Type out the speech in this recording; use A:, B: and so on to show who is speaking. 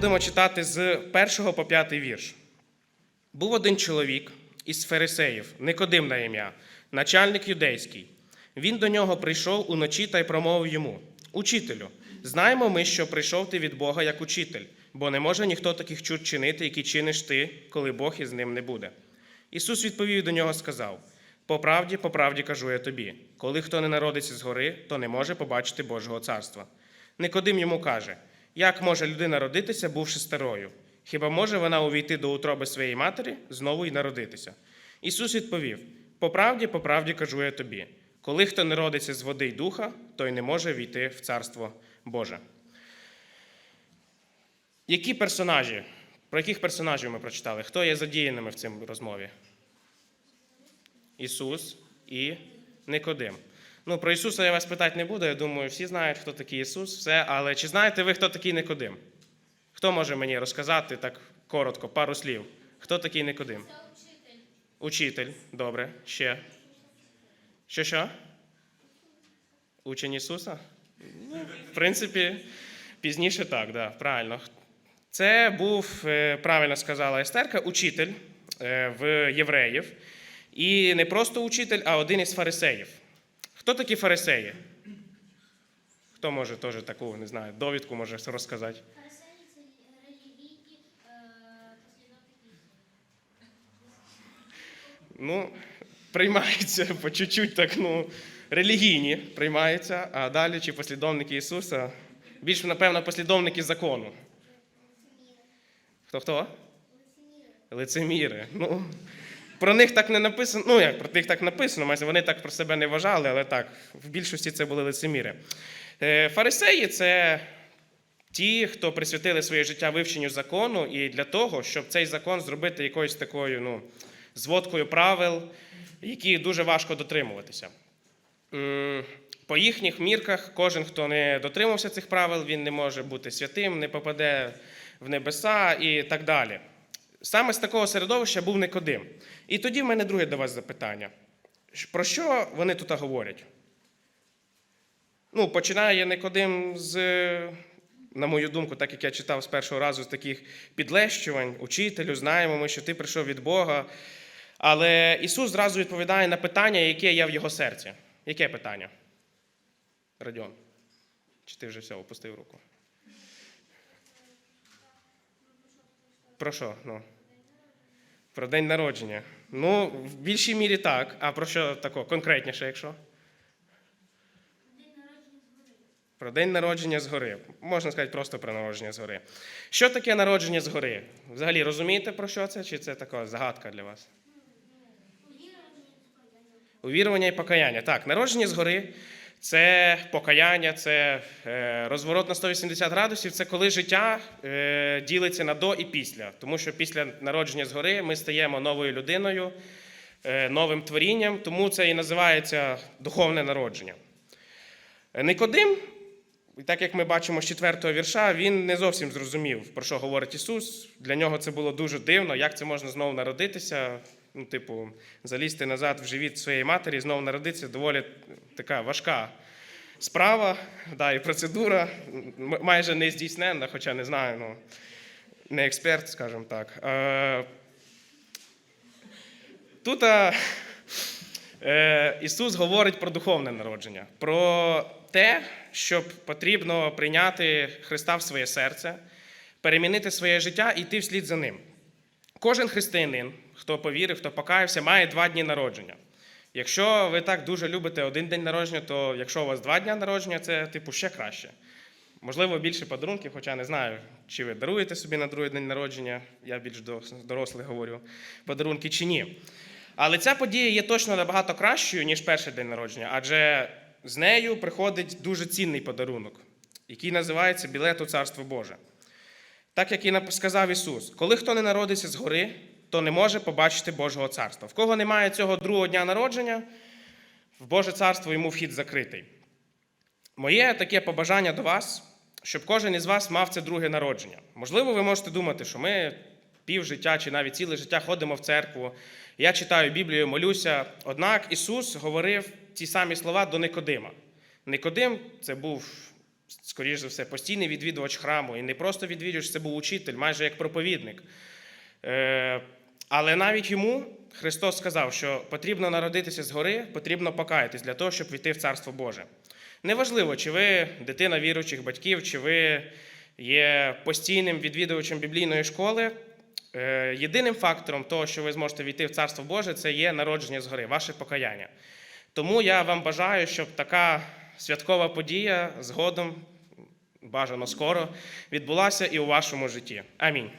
A: будемо читати з 1 по 5 вірш. Був один чоловік із фарисеїв, Никодим на ім'я, начальник юдейський. Він до нього прийшов уночі та й промовив йому: Учителю, знаємо ми, що прийшов ти від Бога як учитель, бо не може ніхто таких чуд чинити, які чиниш ти, коли Бог із ним не буде. Ісус відповів до нього, сказав: По правді, по правді кажу я тобі: коли хто не народиться згори, то не може побачити Божого царства. Никодим йому каже: Як може людина родитися, бувши старою? Хіба може вона увійти до утроби своєї матері знову й народитися? Ісус відповів: По правді, по правді кажу я тобі: коли хто не родиться з води й духа, той не може війти в царство Боже. Які персонажі? Про яких персонажів ми прочитали? Хто є задіяними в цій розмові? Ісус і Никодим. Ну, про Ісуса я вас питати не буду. Я думаю, всі знають, хто такий Ісус, все. Але чи знаєте ви, хто такий Никодим? Хто може мені розказати так коротко, пару слів? Хто такий Никодим? Учитель. Учитель, Добре. Ще. Що що? Учень Ісуса? Ну, в принципі, пізніше так, да, правильно. Це був, е, правильно сказала Естерка, учитель е, в євреїв. І не просто учитель, а один із фарисеїв. Хто такі фарисеї? Хто може теж таку, не знаю, довідку може розказати?
B: Фарисеї це релігійні е, послідовники.
A: Ну, приймаються по чуть-чуть так, ну, релігійні приймаються, а далі чи послідовники Ісуса, більш, напевно, послідовники закону. Хто хто? Лицеміри. Ну, про них так не написано. Ну, як про них так написано, майже вони так про себе не вважали, але так, в більшості це були лицеміри. Е, Фарисеї це ті, хто присвятили своє життя вивченню закону, і для того, щоб цей закон зробити якоюсь такою, ну, зводкою правил, які дуже важко дотримуватися. По їхніх мірках, кожен, хто не дотримався цих правил, він не може бути святим, не попаде в небеса і так далі. Саме з такого середовища був Никодим. І тоді в мене друге до вас запитання. Про що вони тут говорять? Ну, починає Никодим з, на мою думку, так як я читав з першого разу, з таких підлещувань, учителю, знаємо ми, що ти прийшов від Бога. Але Ісус зразу відповідає на питання, яке є в його серці. Яке питання? Радіон. Чи ти вже все, опустив руку? Про що? Ну? Про день народження. Ну, в більшій мірі так. А про що тако? Конкретніше, якщо? Про день народження згори. Можна сказати просто про народження згори. Що таке народження згори? Взагалі розумієте, про що це? Чи це така загадка для вас? Увірування і покаяння. Так, народження згори це покаяння, це е, розворот на 180 градусів. Це коли життя е, ділиться на до і після. Тому що після народження згори ми стаємо новою людиною, е, новим творінням, тому це і називається духовне народження. Никодим, так як ми бачимо з четвертого вірша, він не зовсім зрозумів, про що говорить Ісус. Для нього це було дуже дивно, як це можна знову народитися. Ну, типу, залізти назад в живіт своєї матері і знову народитися доволі така важка справа, да, і процедура майже не здійсненна, хоча не знаю, ну, не експерт, скажімо так. Е, Тут е, е, Ісус говорить про духовне народження, про те, щоб потрібно прийняти Христа в своє серце, перемінити своє життя і йти вслід за ним. Кожен християнин, хто повірив, хто покаявся, має два дні народження. Якщо ви так дуже любите один день народження, то якщо у вас два дні народження, це типу ще краще. Можливо, більше подарунків, хоча не знаю, чи ви даруєте собі на другий день народження, я більш до дорослих говорю, подарунки чи ні. Але ця подія є точно набагато кращою, ніж перший день народження, адже з нею приходить дуже цінний подарунок, який називається білет у Царство Боже. Так як і сказав Ісус, коли хто не народиться згори, то не може побачити Божого царства. В кого немає цього другого дня народження, в Боже царство йому вхід закритий. Моє таке побажання до вас, щоб кожен із вас мав це друге народження. Можливо, ви можете думати, що ми пів життя чи навіть ціле життя ходимо в церкву. Я читаю Біблію, молюся. Однак Ісус говорив ті самі слова до Никодима. Никодим це був скоріш за все, постійний відвідувач храму, і не просто відвідувач, це був учитель, майже як проповідник. Але навіть йому Христос сказав, що потрібно народитися згори, потрібно покаятись для того, щоб війти в Царство Боже. Неважливо, чи ви дитина віруючих батьків, чи ви є постійним відвідувачем біблійної школи. Е, Єдиним фактором того, що ви зможете війти в Царство Боже, це є народження згори, ваше покаяння. Тому я вам бажаю, щоб така святкова подія згодом, бажано скоро, відбулася і у вашому житті. Амінь.